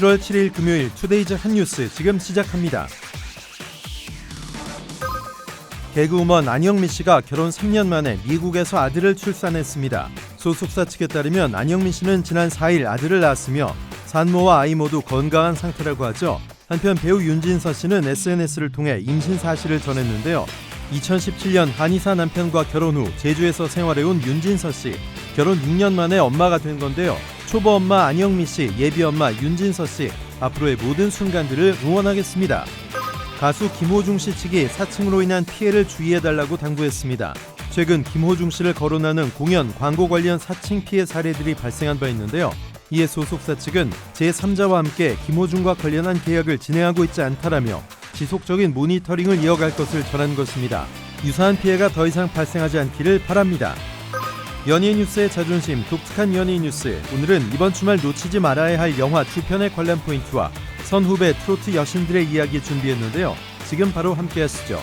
7월 7일 금요일 투데이즈 한 뉴스 지금 시작합니다. 개그우먼 안영미 씨가 결혼 3년 만에 미국에서 아들을 출산했습니다. 소속사 측에 따르면 안영미 씨는 지난 4일 아들을 낳았으며 산모와 아이 모두 건강한 상태라고 하죠. 한편 배우 윤진서 씨는 SNS를 통해 임신 사실을 전했는데요. 2017년 한의사 남편과 결혼 후 제주에서 생활해온 윤진서 씨. 결혼 6년 만에 엄마가 된 건데요. 초보 엄마 안영미 씨, 예비 엄마 윤진서 씨. 앞으로의 모든 순간들을 응원하겠습니다. 가수 김호중 씨 측이 사칭으로 인한 피해를 주의해달라고 당부했습니다. 최근 김호중 씨를 거론하는 공연, 광고 관련 사칭 피해 사례들이 발생한 바 있는데요. 이에 소속사 측은 제3자와 함께 김호중과 관련한 계약을 진행하고 있지 않다라며 지속적인 모니터링을 이어갈 것을 전한 것입니다. 유사한 피해가 더 이상 발생하지 않기를 바랍니다. 연예 뉴스의 자존심, 독특한 연예 뉴스. 오늘은 이번 주말 놓치지 말아야 할 영화 두 편의 관람 포인트와 선후배 트로트 여신들의 이야기 준비했는데요. 지금 바로 함께 하시죠.